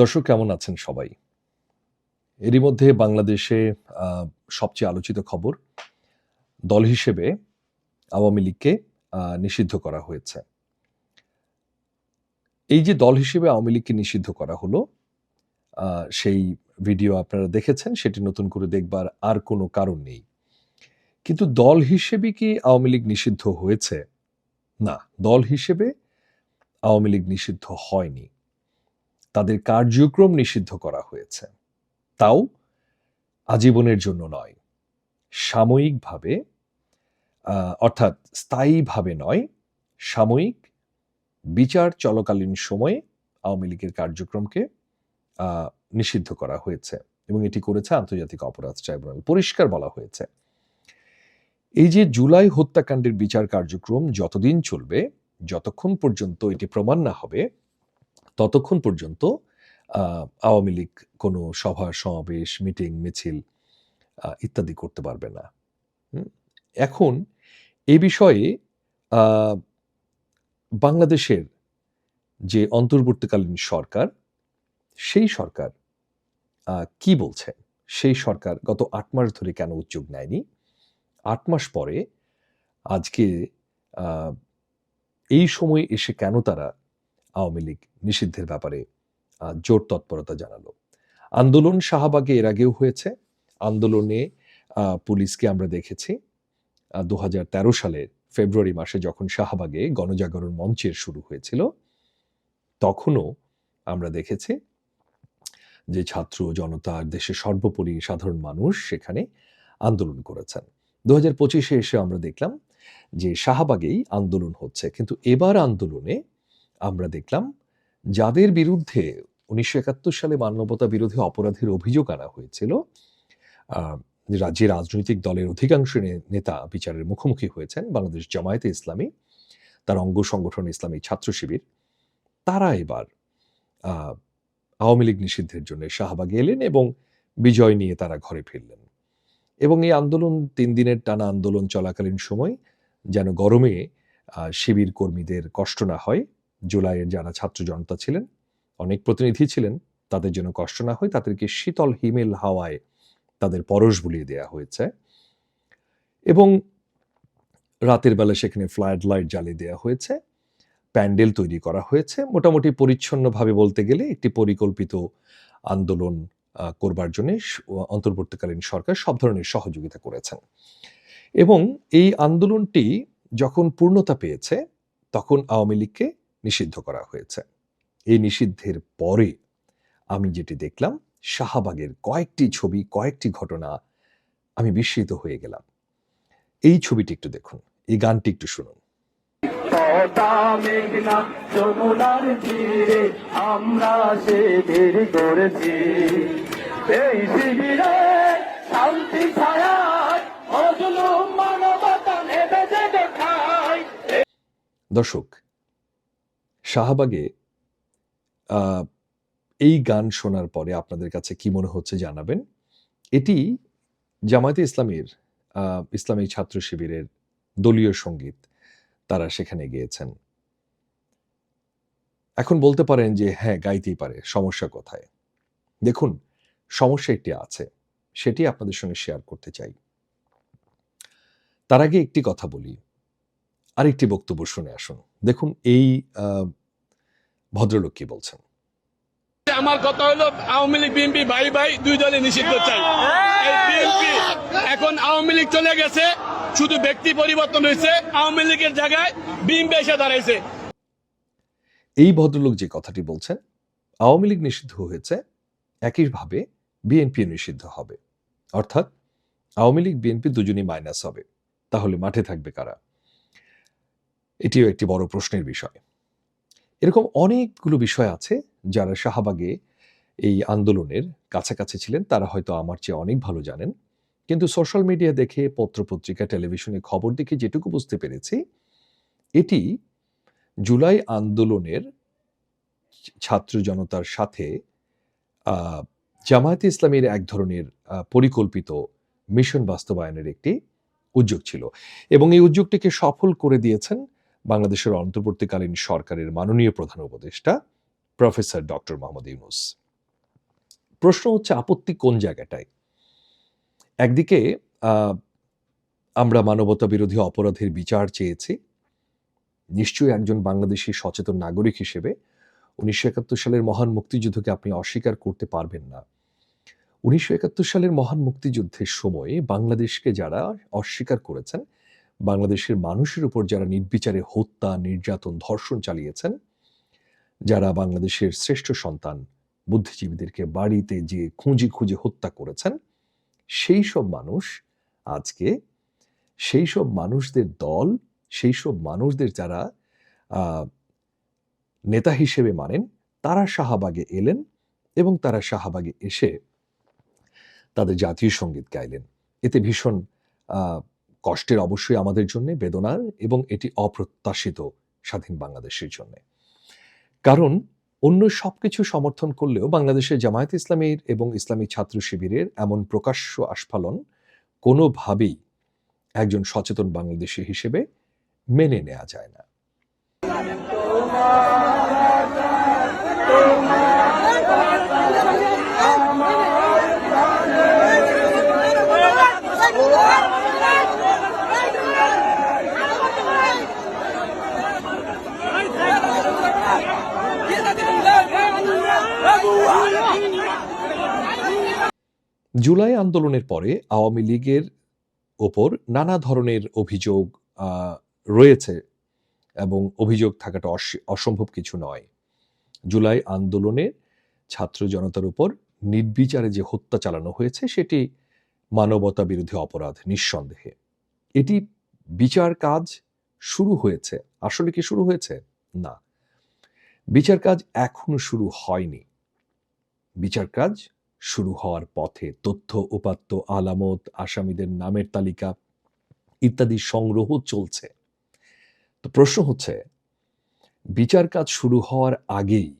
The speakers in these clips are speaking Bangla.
দর্শক, কেমন আছেন সবাই? এরই মধ্যে বাংলাদেশে সবচেয়ে আলোচিত খবর, দল হিসেবে আওয়ামী লীগকে নিষিদ্ধ করা হয়েছে। এই যে দল হিসেবে আওয়ামী লীগকে নিষিদ্ধ করা হলো সেই ভিডিও আপনারা দেখেছেন, সেটি নতুন করে দেখবার আর কোনো কারণ নেই। কিন্তু দল হিসেবে কি আওয়ামী লীগ নিষিদ্ধ হয়েছে? না, দল হিসেবে আওয়ামী লীগ নিষিদ্ধ হয়নি। তাদের কার্যক্রম নিষিদ্ধ করা হয়েছে। তাও আজীবনের জন্য নয়। সাময়িকভাবে অর্থাৎ স্থায়ীভাবে নয়, সাময়িক বিচার চলাকালীন সময়ে আওয়ামী লীগের কার্যক্রমকে নিষিদ্ধ করা হয়েছে এবং এটি করেছে আন্তর্জাতিক অপরাধ ট্রাইব্যুনাল। পরিষ্কার বলা হয়েছে। এই যে জুলাই হত্যাকাণ্ডের বিচার কার্যক্রম যতদিন চলবে, যতক্ষণ পর্যন্ত এটি প্রমাণ না হবে ততক্ষণ পর্যন্ত আওয়ামী লীগ কোনো সভা, সমাবেশ, মিটিং, মিছিল ইত্যাদি করতে পারবে না? এখন এ বিষয়ে বাংলাদেশের যে অন্তর্বর্তীকালীন সরকার, সেই সরকার কি বলছে? সেই সরকার গত আট মাস ধরে কেন উদ্যোগ নেয়নি? আট মাস পরে আজকে এই সময় এসে কেন তারা আওয়ামী লীগ নিষিদ্ধের ব্যাপারে জোর তৎপরতা জানালো। আন্দোলন শাহবাগে এর আগেও হয়েছে। আন্দোলনে পুলিশকে আমরা দেখেছি। দু হাজার তেরো সালের ফেব্রুয়ারি মাসে যখন শাহবাগে গণজাগরণ মঞ্চের শুরু হয়েছিল, তখনও আমরা দেখেছি যে ছাত্র জনতা দেশের সর্বোপরি সাধারণ মানুষ সেখানে আন্দোলন করেছেন। দু হাজার পঁচিশে এসে আমরা দেখলাম যে শাহবাগেই আন্দোলন হচ্ছে। কিন্তু এবার আন্দোলনে আমরা দেখলাম যাদের বিরুদ্ধে উনিশশো একাত্তর সালে মানবতা বিরোধী অপরাধের অভিযোগ আনা হয়েছিল আহ, যে রাজনৈতিক দলের অধিকাংশ নেতা বিচারের মুখোমুখি হয়েছেন বাংলাদেশ জামায়াতে ইসলামী তার অঙ্গ সংগঠন ইসলামী ছাত্র শিবির তারা এবার আওয়ামী লীগ নিষিদ্ধের জন্য শাহবাগে এলেন এবং বিজয় নিয়ে তারা ঘরে ফিরলেন। এবং এই আন্দোলন তিন দিনের টানা আন্দোলন চলাকালীন সময় যেন গরমে শিবির কর্মীদের কষ্ট না হয় জুলাইয়ের যারা ছাত্র জনতা ছিলেন, অনেক প্রতিনিধি ছিলেন, তাদের জন্য কষ্ট না হয় তাদেরকে শীতল হিমেল হাওয়ায় তাদের পরশ বুলিয়ে দেওয়া হয়েছে। এবং রাতের বেলা সেখানে ফ্লাড লাইট জ্বালিয়ে দেওয়া হয়েছে, প্যান্ডেল তৈরি করা হয়েছে। মোটামুটি পরিচ্ছন্নভাবে বলতে গেলে একটি পরিকল্পিত আন্দোলন করবার জন্য অন্তর্বর্তীকালীন সরকার সব ধরনের সহযোগিতা করেছেন। এবং এই আন্দোলনটি যখন পূর্ণতা পেয়েছে, তখন আওয়ামী লীগকে নিষিদ্ধ করা হয়েছে। এই নিষিদ্ধের পরে আমি যেটি দেখলাম শাহবাগের কয়েকটি ছবি কয়েকটি ঘটনা আমি বিস্মিত হয়ে গেলাম। এই ছবিটি একটু দেখুন এই গানটি একটু শুনুন। আমরা শান্তি ছায়া দর্শক শাহবাগে এই গান শোনার পরে আপনাদের কাছে কি মনে হচ্ছে জানাবেন? এটি জামায়াতে ইসলামীর ইসলামী ছাত্র শিবিরের দলীয় সংগীত, তারা সেখানে গিয়েছেন। এখন বলতে পারেন যে হ্যাঁ গাইতেই পারে, সমস্যা কোথায়? দেখুন, সমস্যা একটি আছে, সেটি আপনাদের সঙ্গে শেয়ার করতে চাই। তার আগে একটি কথা বলি। আরেকটি বক্তব্য শুনে আসুন। দেখুন এই ভদ্রলোক কি বলছেন? আমার কথা হলো আওয়ামী লীগ বিএনপি ভাই ভাই দুই দলে নিষিদ্ধ চাই। বিএনপি এখন আওয়ামী লীগ চলে গেছে শুধু ব্যক্তি পরিবর্তন হয়েছে আওয়ামী লীগের জায়গায় বিএনপি এসে দাঁড়াইছে। এই ভদ্রলোক যে কথাটি বলছেন আওয়ামী লীগ নিষিদ্ধ হয়েছে একইভাবে বিএনপি নিষিদ্ধ হবে। অর্থাৎ আওয়ামী লীগ বিএনপি দুজনই মাইনাস হবে। তাহলে মাঠে থাকবে কারা? এটিও একটি বড় প্রশ্নের বিষয়। এরকম অনেকগুলো বিষয় আছে যারা শাহবাগে এই আন্দোলনের কাছাকাছি ছিলেন, তারা হয়তো আমার চেয়ে অনেক ভালো জানেন। কিন্তু সোশ্যাল মিডিয়া দেখে, পত্রপত্রিকা, টেলিভিশনে খবর দেখে যেটুকু বুঝতে পেরেছি, এটি জুলাই আন্দোলনের ছাত্র জনতার সাথে জামায়াতে ইসলামের এক ধরনের পরিকল্পিত মিশন বাস্তবায়নের একটি উদ্যোগ ছিল। এবং এই উদ্যোগটিকে সফল করে দিয়েছেন বাংলাদেশের অন্তর্বর্তীকালীন সরকারের মাননীয় প্রধান উপদেষ্টা, প্রফেসর ডক্টর মোহাম্মদ ইউনুস। প্রশ্ন হচ্ছে, আপত্তি কোন জায়গাটায়? একদিকে আমরা মানবতা বিরোধী অপরাধের বিচার চেয়েছি। নিশ্চয়ই একজন বাংলাদেশি সচেতন নাগরিক হিসেবে উনিশশো একাত্তর সালের মহান মুক্তিযুদ্ধকে আপনি অস্বীকার করতে পারবেন না। উনিশশো একাত্তর সালের মহান মুক্তিযুদ্ধের সময়ে বাংলাদেশকে যারা অস্বীকার করেছেন বাংলাদেশের মানুষের উপর যারা নির্বিচারে হত্যা, নির্যাতন, ধর্ষণ চালিয়েছেন, যারা বাংলাদেশের শ্রেষ্ঠ সন্তান, বুদ্ধিজীবীদেরকে বাড়িতে যে খুঁজে খুঁজে হত্যা করেছেন, সেই সব মানুষ আজকে, সেই সব মানুষদের দল, সেই সব মানুষদের যারা নেতা হিসেবে মানেন, তারা শাহবাগে এলেন এবং তারা শাহবাগে এসে তাদের জাতীয় সংগীত গাইলেন। এতে ভীষণ কষ্টের অবশ্যই আমাদের জন্য বেদনার এবং এটি অপ্রত্যাশিত স্বাধীন বাংলাদেশের জন্য। কারণ অন্য সবকিছু সমর্থন করলেও বাংলাদেশের জামায়াত ইসলামীর এবং ইসলামী ছাত্র শিবিরের এমন প্রকাশ্য আস্ফালন কোনোভাবেই একজন সচেতন বাংলাদেশি হিসেবে মেনে নেওয়া যায় না। জুলাই আন্দোলনের পরে আওয়ামী লীগের ওপর নানা ধরনের অভিযোগ রয়েছে এবং অভিযোগ থাকাটা অসম্ভব কিছু নয়। জুলাই আন্দোলনে ছাত্র জনতার উপর নির্বিচারে যে হত্যা চালানো হয়েছে, সেটি মানবতা বিরোধী অপরাধ নিঃসন্দেহে। এটি বিচার কাজ শুরু হয়েছে। আসলে কি শুরু হয়েছে? না। বিচার কাজ এখনও শুরু হয়নি। বিচার কাজ শুরু হওয়ার পথে তথ্য উপাত্ত আলামত, আসামিদের নামের তালিকা ইত্যাদি সংগ্রহ চলছে। তো প্রশ্ন হচ্ছে, বিচার কাজ শুরু হওয়ার আগেই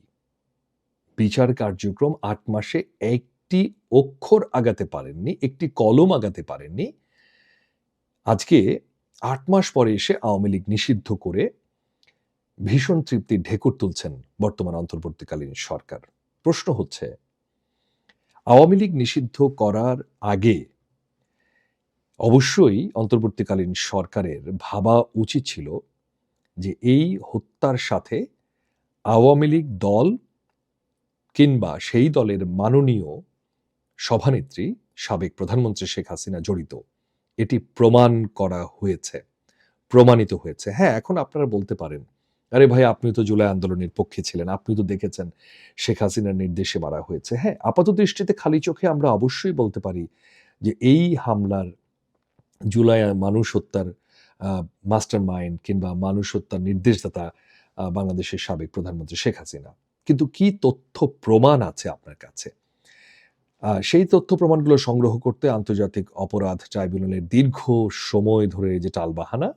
বিচার কার্যক্রম আট মাসে একটি অক্ষর আগাতে পারেননি, একটি কলম আগাতে পারেননি। আজকে আট মাস পরে এসে আওয়ামী লীগ নিষিদ্ধ করে ভীষণ তৃপ্তির ঢেকুর তুলছেন বর্তমান অন্তর্বর্তীকালীন সরকার। প্রশ্ন হচ্ছে আওয়ামী লীগ নিষিদ্ধ করার আগে অবশ্যই অন্তর্বর্তীকালীন সরকারের ভাবা উচিত ছিল যে এই হত্যার সাথে আওয়ামী লীগ দল কিংবা সেই দলের মাননীয় সভানেত্রী, সাবেক প্রধানমন্ত্রী শেখ হাসিনা জড়িত। এটি প্রমাণ করা হয়েছে, প্রমাণিত হয়েছে। হ্যাঁ এখন আপনারা বলতে পারেন আরে ভাই, আপনি তো জুলাই আন্দোলনের পক্ষে ছিলেন। আপনি তো দেখেছেন, শেখ হাসিনার নির্দেশে মারা হয়েছে। হ্যাঁ আপাত দৃষ্টিতে খালি চোখে আমরা অবশ্যই বলতে পারি যে এই হামলার জুলাই মানুষ হত্যার মাস্টার মাইন্ড কিংবা মানুষ হত্যার নির্দেশদাতা বাংলাদেশের সাবেক প্রধানমন্ত্রী শেখ হাসিনা। কিন্তু কি তথ্য প্রমাণ আছে আপনার কাছে? সেই তথ্য প্রমাণগুলো সংগ্রহ করতে আন্তর্জাতিক অপরাধ ট্রাইব্যুনালের দীর্ঘ সময় ধরে যে টালবাহানা,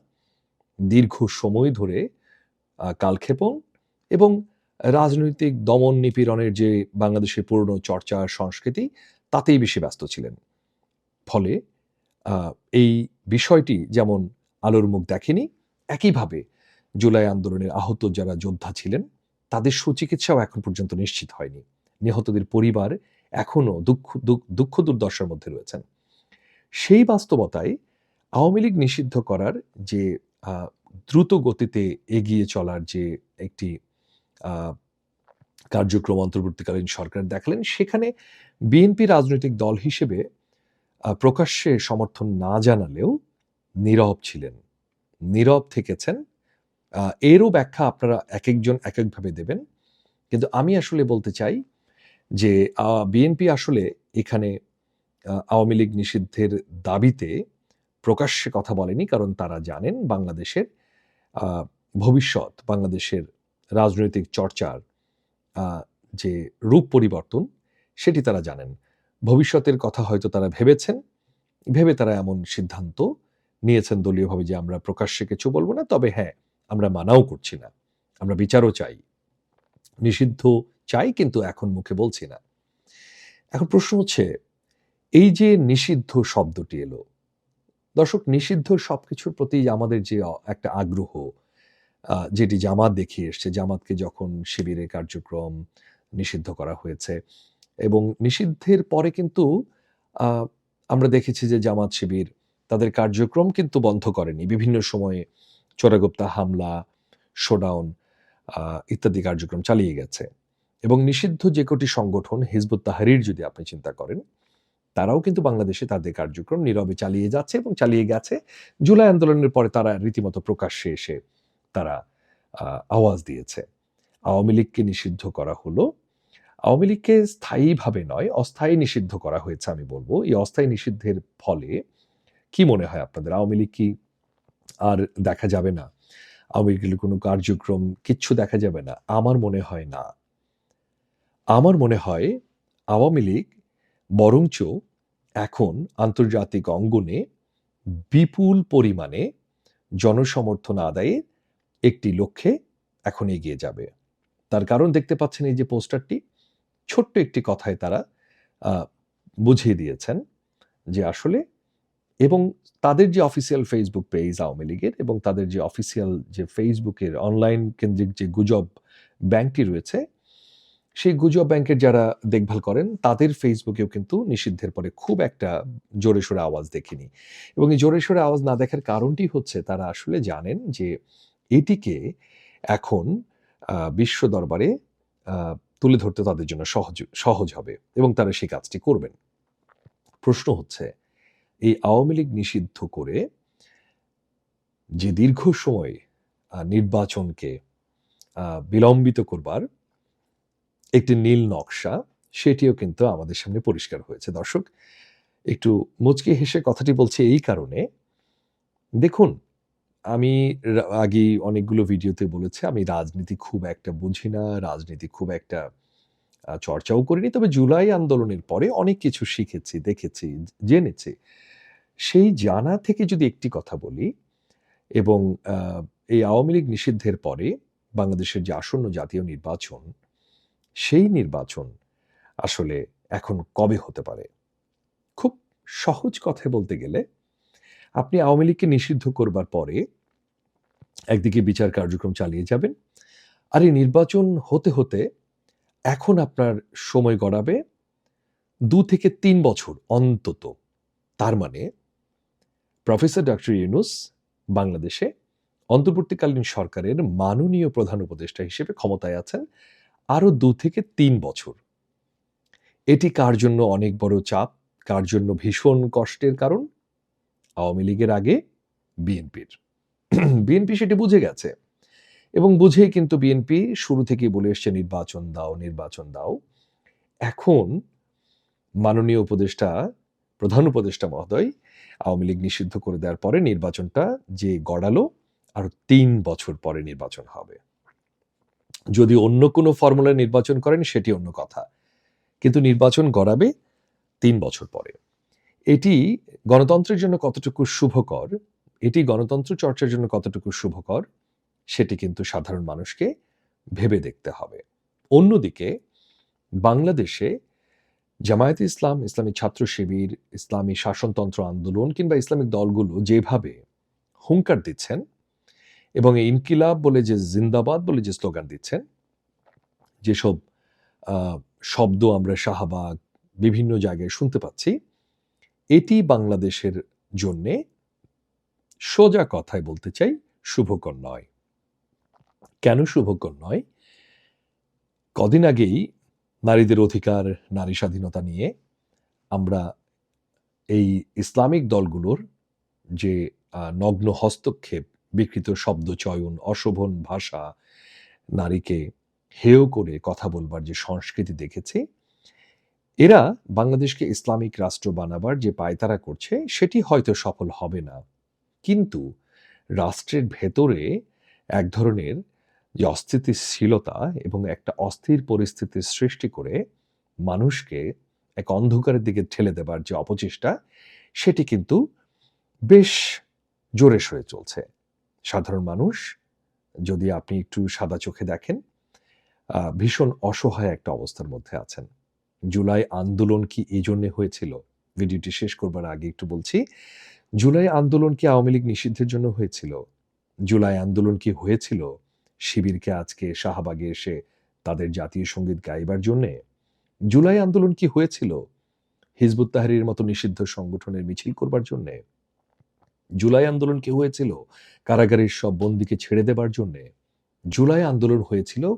দীর্ঘ সময় ধরে কালক্ষেপণ এবং রাজনৈতিক দমন নিপীড়নের যে বাংলাদেশের পুরনো চর্চা সংস্কৃতি, তাতেই বেশি ব্যস্ত ছিলেন। ফলে এই বিষয়টি যেমন আলোর মুখ দেখেনি, একইভাবে জুলাই আন্দোলনের আহত যারা যোদ্ধা ছিলেন, তাদের সুচিকিৎসাও এখন পর্যন্ত নিশ্চিত হয়নি। নিহতদের পরিবার এখনও দুঃখ, দুঃখ- দুর্দশার মধ্যে রয়েছেন। সেই বাস্তবতায় আওয়ামী লীগ নিষিদ্ধ করার যে দ্রুত গতিতে এগিয়ে চলার যে একটি কার্যক্রম অন্তর্বর্তীকালীন সরকার দেখালেন, সেখানে বিএনপি রাজনৈতিক দল হিসেবে প্রকাশ্যে সমর্থন না জানালেও নীরব ছিলেন। নীরব থেকেছেন। এরও ব্যাখ্যা আপনারা এক একজন এক একভাবে দেবেন। কিন্তু আমি আসলে বলতে চাই যে বিএনপি আসলে এখানে আওয়ামী লীগ নিষিদ্ধের দাবিতে প্রকাশ্যে কথা বলেনি, কারণ তারা জানেন বাংলাদেশের ভবিষ্যৎ বাংলাদেশের রাজনৈতিক চর্চার যে রূপ পরিবর্তন, সেটি তারা জানেন। ভবিষ্যতের কথা হয়তো তারা ভেবেছেন, ভেবে তারা এমন সিদ্ধান্ত নিয়েছেন দলীয়ভাবে যে আমরা প্রকাশ্যে কিছু বলব না, তবে হ্যাঁ আমরা মানাও করছি না। আমরা বিচারও চাই। নিষিদ্ধ চাই, কিন্তু এখন মুখে বলছি না। এখন প্রশ্ন হচ্ছে, এই যে নিষিদ্ধ শব্দটি এলো দর্শক, নিষিদ্ধ সব কিছুর প্রতি আমাদের যে একটা আগ্রহ যেটি জামাত দেখিয়ে এসছে, জামাতকে যখন শিবিরের কার্যক্রম নিষিদ্ধ করা হয়েছে এবং নিষিদ্ধের পরে কিন্তু আমরা দেখেছি যে জামাত শিবির তাদের কার্যক্রম কিন্তু বন্ধ করেনি। বিভিন্ন সময়ে চোরাগুপ্তা হামলা, শোডাউন ইত্যাদি কার্যক্রম চালিয়ে গেছে এবং নিষিদ্ধ যে কটি সংগঠন, হিজবুত তাহারির যদি আপনি চিন্তা করেন তারাও কিন্তু বাংলাদেশে তাদের কার্যক্রম নীরবে চালিয়ে যাচ্ছে এবং চালিয়ে গেছে। জুলাই আন্দোলনের পরে তারা রীতিমতো প্রকাশ্যে এসে তারা আওয়াজ দিয়েছে। আওয়ামী লীগকে নিষিদ্ধ করা হলো। আওয়ামী লীগকে স্থায়ীভাবে নয়, অস্থায়ী নিষিদ্ধ করা হয়েছে আমি বলব। এই অস্থায়ী নিষিদ্ধের ফলে কি মনে হয় আপনাদের? আওয়ামী লীগ কি আর দেখা যাবে না? আওয়ামী লীগের কোনো কার্যক্রম কিচ্ছু দেখা যাবে না? আমার মনে হয় না। আমার মনে হয় আওয়ামী লীগ বরঞ্চ এখন আন্তর্জাতিক অঙ্গনে বিপুল পরিমাণে জনসমর্থন আদায়ে একটি লক্ষ্যে এখন এগিয়ে যাবে। তার কারণ দেখতে পাচ্ছেন এই যে পোস্টারটি, ছোট্ট একটি কথায় তারা বুঝিয়ে দিয়েছেন যে আসলে এবং তাদের যে অফিসিয়াল ফেসবুক পেজ আওয়ামী লীগের এবং তাদের যে অফিসিয়াল যে ফেসবুকের অনলাইন কেন্দ্রিক যে গুজব ব্যাংকটি রয়েছে সেই গুজব ব্যাংকের যারা দেখভাল করেন, তাদের ফেসবুকেও কিন্তু নিষিদ্ধের পরে খুব একটা জোরে সোরে আওয়াজ দেখিনি। এবং এই জোরে সোরে আওয়াজ না দেখার কারণটি হচ্ছে তারা আসলে জানেন যে এটিকে এখন বিশ্ব দরবারে তুলে ধরতে তাদের জন্য সহজ সহজ হবে এবং তারা সেই কাজটি করবেন। প্রশ্ন হচ্ছে, এই আওয়ামী লীগ নিষিদ্ধ করে যে দীর্ঘ সময় নির্বাচনকে বিলম্বিত করবার একটি নীল নকশা, সেটিও কিন্তু আমাদের সামনে পরিষ্কার হয়েছে। দর্শক, একটু মুচকি হেসে কথাটি বলছি এই কারণে। দেখুন, আমি আগে অনেকগুলো ভিডিওতে বলেছি, আমি রাজনীতি খুব একটা বুঝি না, রাজনীতি খুব একটা চর্চাও করিনি। তবে জুলাই আন্দোলনের পরে অনেক কিছু শিখেছি, দেখেছি, জেনেছি। সেই জানা থেকে যদি একটি কথা বলি এবং এই আওয়ামী লীগ নিষিদ্ধের পরে বাংলাদেশের যে আসন্ন জাতীয় নির্বাচন সেই নির্বাচন আসলে এখন কবে হতে পারে? খুব সহজ কথায় বলতে গেলে, আপনি আওয়ামী লীগকে নিষিদ্ধ করবার পরে একদিকে বিচার কার্যক্রম চালিয়ে যাবেন, আর এই নির্বাচন হতে হতে এখন আপনার সময় গড়াবে দু থেকে তিন বছর অন্তত। তার মানে প্রফেসর ডক্টর ইউনুস বাংলাদেশে অন্তর্বর্তীকালীন সরকারের মাননীয় প্রধান উপদেষ্টা হিসেবে ক্ষমতায় আছেন আরও দু থেকে তিন বছর। এটি কার জন্য অনেক বড় চাপ, কার জন্য ভীষণ কষ্টের কারণ? আওয়ামী লীগের আগে বিএনপির। বিএনপি সেটি বুঝে গেছে এবং বুঝেই কিন্তু বিএনপি শুরু থেকেই বলে এসছে, নির্বাচন দাও নির্বাচন দাও। এখন মাননীয় উপদেষ্টা, প্রধান উপদেষ্টা মহোদয় আওয়ামী লীগ নিষিদ্ধ করে দেওয়ার পরে নির্বাচনটা যে গড়ালো আর তিন বছর পরে নির্বাচন হবে। যদি অন্য কোনো ফর্মুলা নির্বাচন করেন, সেটি অন্য কথা। কিন্তু নির্বাচন গড়াবে তিন বছর পরে। এটি গণতন্ত্রের জন্য কতটুকু শুভকর, এটি গণতন্ত্র চর্চার জন্য কতটুকু শুভকর, সেটি কিন্তু সাধারণ মানুষকে ভেবে দেখতে হবে। অন্যদিকে, বাংলাদেশে জামায়াতে ইসলাম, ইসলামী ছাত্র শিবির, ইসলামী শাসনতন্ত্র আন্দোলন কিংবা ইসলামিক দলগুলো যেভাবে হুঙ্কার দিচ্ছেন এবং এই ইনকিলাব বলে যে জিন্দাবাদ বলে যে স্লোগান দিচ্ছেন, যেসব শব্দ আমরা শাহবাগ বিভিন্ন জায়গায় শুনতে পাচ্ছি, এটি বাংলাদেশের জন্যে সোজা কথায় বলতে চাই, শুভকর নয়। কেন শুভকর নয়? কদিন আগেই নারীদের অধিকার, নারী স্বাধীনতা নিয়ে আমরা এই ইসলামিক দলগুলোর যে নগ্ন হস্তক্ষেপ বিকৃত শব্দ চয়ন, অশোভন ভাষা, নারীকে হেয় করে কথা বলবার যে সংস্কৃতি দেখেছি, এরা বাংলাদেশকে ইসলামিক রাষ্ট্র বানাবার যে পায়তারা করছে, সেটি হয়তো সফল হবে না। কিন্তু রাষ্ট্রের ভেতরে এক ধরনের যে অস্থিতিশীলতা এবং একটা অস্থির পরিস্থিতির সৃষ্টি করে মানুষকে এক অন্ধকারের দিকে ঠেলে দেবার যে অপচেষ্টা, সেটি কিন্তু বেশ জোরে সরে চলছে। সাধারণ মানুষ, যদি আপনি একটু সাদা চোখে দেখেন ভীষণ অসহায় একটা অবস্থার মধ্যে আছেন। জুলাই আন্দোলন কি এই জন্যে হয়েছিল? ভিডিওটি শেষ করবার আগে একটু বলছি, জুলাই আন্দোলন কি আওয়ামী লীগ নিষিদ্ধের জন্য হয়েছিল? জুলাই আন্দোলন কি হয়েছিল? শিবিরকে আজকে শাহবাগে এসে তাদের জাতীয় সংগীত গাইবার জন্যে? জুলাই আন্দোলন কি হয়েছিল? হিজবুত তাহারির মতো নিষিদ্ধ সংগঠনের মিছিল করবার জন্যে? জুলাই আন্দোলন কি হয়েছিল? কারাগারের সব বন্দীকে ছেড়ে দেবার জন্যে? জুলাই আন্দোলন হয়েছিল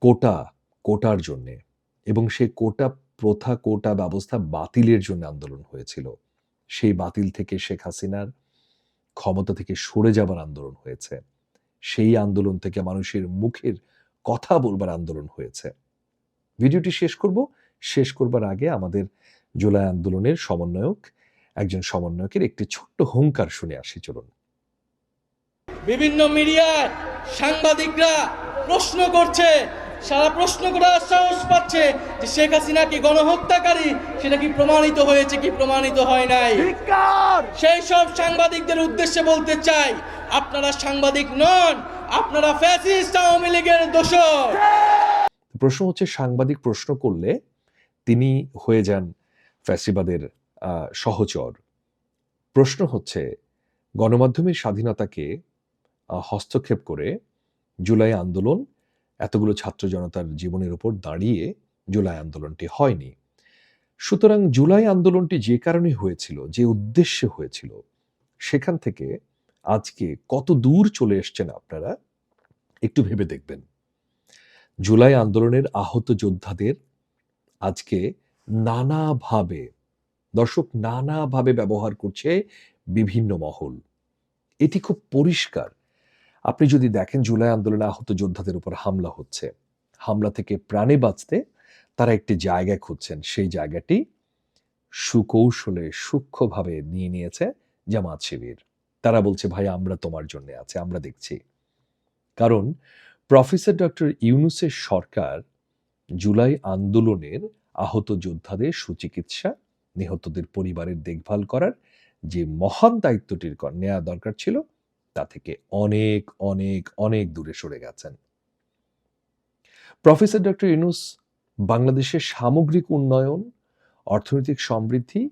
কোটা, কোটার জন্যে এবং সে কোটা প্রথা, কোটা ব্যবস্থা বাতিলের জন্য আন্দোলন হয়েছিল। সেই বাতিল থেকে শেখ হাসিনার ক্ষমতা থেকে সরে যাবার আন্দোলন হয়েছে। সেই আন্দোলন থেকে মানুষের মুখের কথা বলবার আন্দোলন হয়েছে। ভিডিওটি শেষ করব। শেষ করবার আগে আমাদের জুলাই আন্দোলনের সমন্বয়ক একজন সমন্বয়কের একটি ছোট্ট হুঙ্কার শুনে আসি চলুন। বিভিন্ন মিডিয়ার সাংবাদিকরা প্রশ্ন করছে সারা প্রশ্ন করার সাহস পাচ্ছে যে শেখ হাসিনা কি গণহত্যাকারী? সেটা কি প্রমাণিত হয়েছে কি প্রমাণিত হয় নাই? সেই সব সাংবাদিকদের উদ্দেশ্যে বলতে চাই আপনারা সাংবাদিক নন আপনারা ফ্যাসিস্ট আওয়ামী লীগের দোষর। প্রশ্ন হচ্ছে সাংবাদিক প্রশ্ন করলে তিনি হয়ে যান ফ্যাসিবাদের সহচর। প্রশ্ন হচ্ছে, গণমাধ্যমের স্বাধীনতাকে হস্তক্ষেপ করে জুলাই আন্দোলন এতগুলো ছাত্র জনতার জীবনের উপর দাঁড়িয়ে জুলাই আন্দোলনটি হয়নি। সুতরাং জুলাই আন্দোলনটি যে কারণে হয়েছিল, যে উদ্দেশ্যে হয়েছিল, সেখান থেকে আজকে কত দূর চলে এসছেন আপনারা, একটু ভেবে দেখবেন। জুলাই আন্দোলনের আহত যোদ্ধাদের আজকে নানাভাবে দর্শক নানাভাবে ব্যবহার করছে বিভিন্ন মহল। এটি খুব পরিষ্কার। আপনি যদি দেখেন জুলাই আন্দোলনে আহত যোদ্ধাদের উপর হামলা হচ্ছে। হামলা থেকে প্রাণে বাঁচতে তারা একটি জায়গা খুঁজছেন। সেই জায়গাটি সুকৌশলে, সূক্ষ্মভাবে নিয়ে নিয়েছে জামাত শিবির। তারা বলছে, ভাই, আমরা তোমার জন্য আছে, আমরা দেখছি। কারণ প্রফেসর ডক্টর ইউনুসের সরকার জুলাই আন্দোলনের আহত যোদ্ধাদের সুচিকিৎসা নিহতদের পরিবারের দেখভাল করার যে মহান দায়িত্বটির নেওয়া দরকার ছিল, তা থেকে অনেক অনেক অনেক দূরে সরে গেছেন। প্রফেসর ডক্টর ইউনুস, বাংলাদেশের সামগ্রিক উন্নয়ন, অর্থনৈতিক সমৃদ্ধি,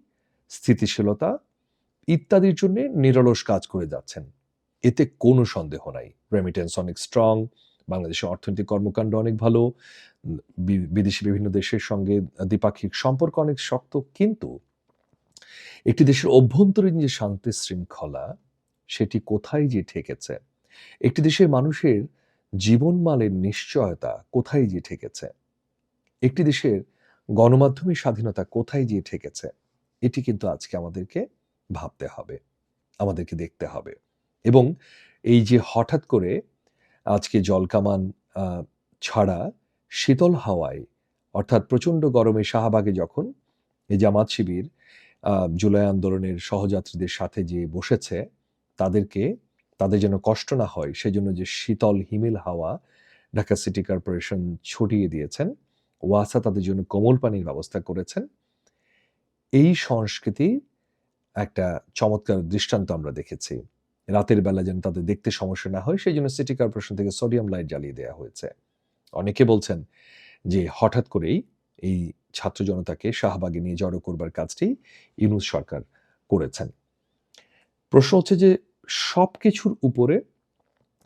স্থিতিশীলতা ইত্যাদির জন্য নিরলস কাজ করে যাচ্ছেন। এতে কোনো সন্দেহ নাই। রেমিটেন্স অনেক স্ট্রং বাংলাদেশের অর্থনৈতিক কর্মকাণ্ড অনেক ভালো বিদেশি বিভিন্ন দেশের সঙ্গে দ্বিপাক্ষিক সম্পর্ক অনেক শক্ত, কিন্তু একটি দেশের অভ্যন্তরীণ যে শান্তি শৃঙ্খলা, সেটি কোথায় যে ঠেকেছে? একটি দেশের মানুষের জীবনমানের নিশ্চয়তা কোথায় যে ঠেকেছে? একটি দেশের গণমাধ্যমের স্বাধীনতা কোথায় যে ঠেকেছে? এটি কিন্তু আজকে আমাদেরকে ভাবতে হবে, আমাদেরকে দেখতে হবে। এবং এই যে হঠাৎ করে আজকে জলকামান ছাড়া শীতল হাওয়ায়, অর্থাৎ প্রচণ্ড গরমে শাহবাগে যখন এই জামাত শিবির জুলাই আন্দোলনের সহযাত্রীদের সাথে যে বসেছে, তাদেরকে, তাদের যেন কষ্ট না হয়, সেজন্য যে শীতল হিমেল হাওয়া ঢাকা সিটি কর্পোরেশন ছড়িয়ে দিয়েছেন, ওয়াসা তাদের জন্য কোমল পানির ব্যবস্থা করেছেন। এই সংস্কৃতি একটা চমৎকার দৃষ্টান্ত আমরা দেখেছি। রাতের বেলা যেন তাদের দেখতে সমস্যা না হয় সেই জন্য সিটি কর্পোরেশন থেকে সোডিয়াম লাইট জ্বালিয়ে দেওয়া হয়েছে। অনেকে বলছেন যে হঠাৎ করেই এই ছাত্র জনতাকে শাহবাগে নিয়ে জড়ো করবার কাজটি ইউনুস সরকার করেছেন। প্রশ্ন হচ্ছে যে সব কিছুর উপরে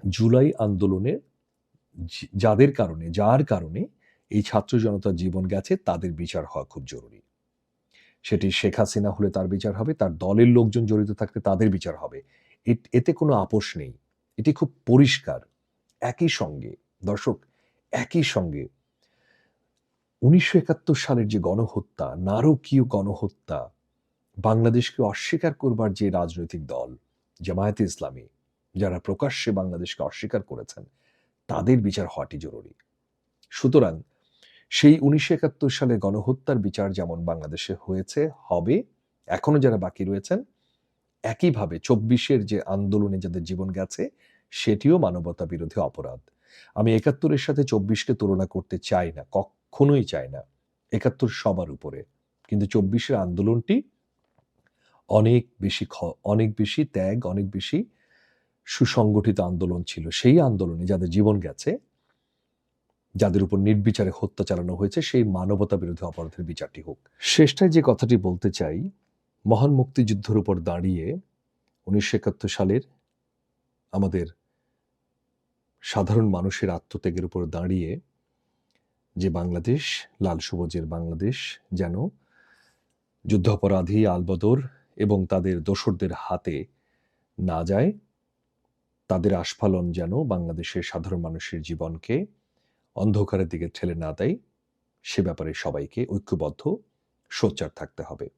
জুলাই আন্দোলনের যে- যাদের কারণে, যার কারণে এই ছাত্র জনতার জীবন গেছে, তাদের বিচার হওয়া খুব জরুরি। সেটি শেখ হাসিনা হলে তার বিচার হবে, তার দলের লোকজন জড়িত থাকলে তাদের বিচার হবে। এতে কোনো আপোষ নেই। এটি খুব পরিষ্কার। একই সঙ্গে, দর্শক, একই সঙ্গে, উনিশশো একাত্তর সালের যে গণহত্যা, নারকীয় গণহত্যা, বাংলাদেশকে অস্বীকার করবার যে রাজনৈতিক দল, জামায়াতে ইসলামী, যারা প্রকাশ্যে বাংলাদেশকে অস্বীকার করেছেন, তাদের বিচার হওয়াটি জরুরি। সুতরাং, সেই উনিশশো একাত্তর সালে গণহত্যার বিচার যেমন বাংলাদেশে হয়েছে, হবে, এখনও যারা বাকি রয়েছেন একইভাবে চব্বিশের যে আন্দোলনে যাদের জীবন গেছে, সেটিও মানবতা বিরোধী অপরাধ। আমি একাত্তরের সাথে চব্বিশকে তুলনা করতে চাই না, কখনোই চাই না। একাত্তর সবার উপরে। কিন্তু চব্বিশের আন্দোলনটি অনেক বেশি অনেক বেশি ত্যাগ, অনেক বেশি সুসংগঠিত আন্দোলন ছিল। সেই আন্দোলনে যাদের জীবন গেছে, যাদের উপর নির্বিচারে হত্যা চালানো হয়েছে, সেই মানবতা বিরোধী অপরাধের বিচারটি হোক। শেষটায় যে কথাটি বলতে চাই মহান মুক্তিযুদ্ধের উপর দাঁড়িয়ে উনিশশো একাত্তর সালের আমাদের সাধারণ মানুষের আত্মত্যাগের উপর দাঁড়িয়ে যে বাংলাদেশ, লাল সবুজের বাংলাদেশ যেন যুদ্ধাপরাধী আলবদর এবং তাদের দোসরদের হাতে না যায়, তাদের আস্ফালন যেন বাংলাদেশের সাধারণ মানুষের জীবনকে অন্ধকারের দিকে ঠেলে না দেয়, সে ব্যাপারে সবাইকে ঐক্যবদ্ধ, সোচ্চার থাকতে হবে।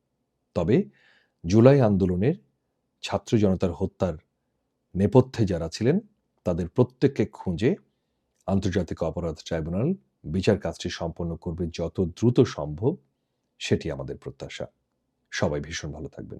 তবে জুলাই আন্দোলনের ছাত্র জনতার হত্যার নেপথ্যে যারা ছিলেন, তাদের প্রত্যেককে খুঁজে আন্তর্জাতিক অপরাধ ট্রাইব্যুনাল বিচার কাজটি সম্পন্ন করবে যত দ্রুত সম্ভব, সেটি আমাদের প্রত্যাশা। সবাই ভীষণ ভালো থাকবেন।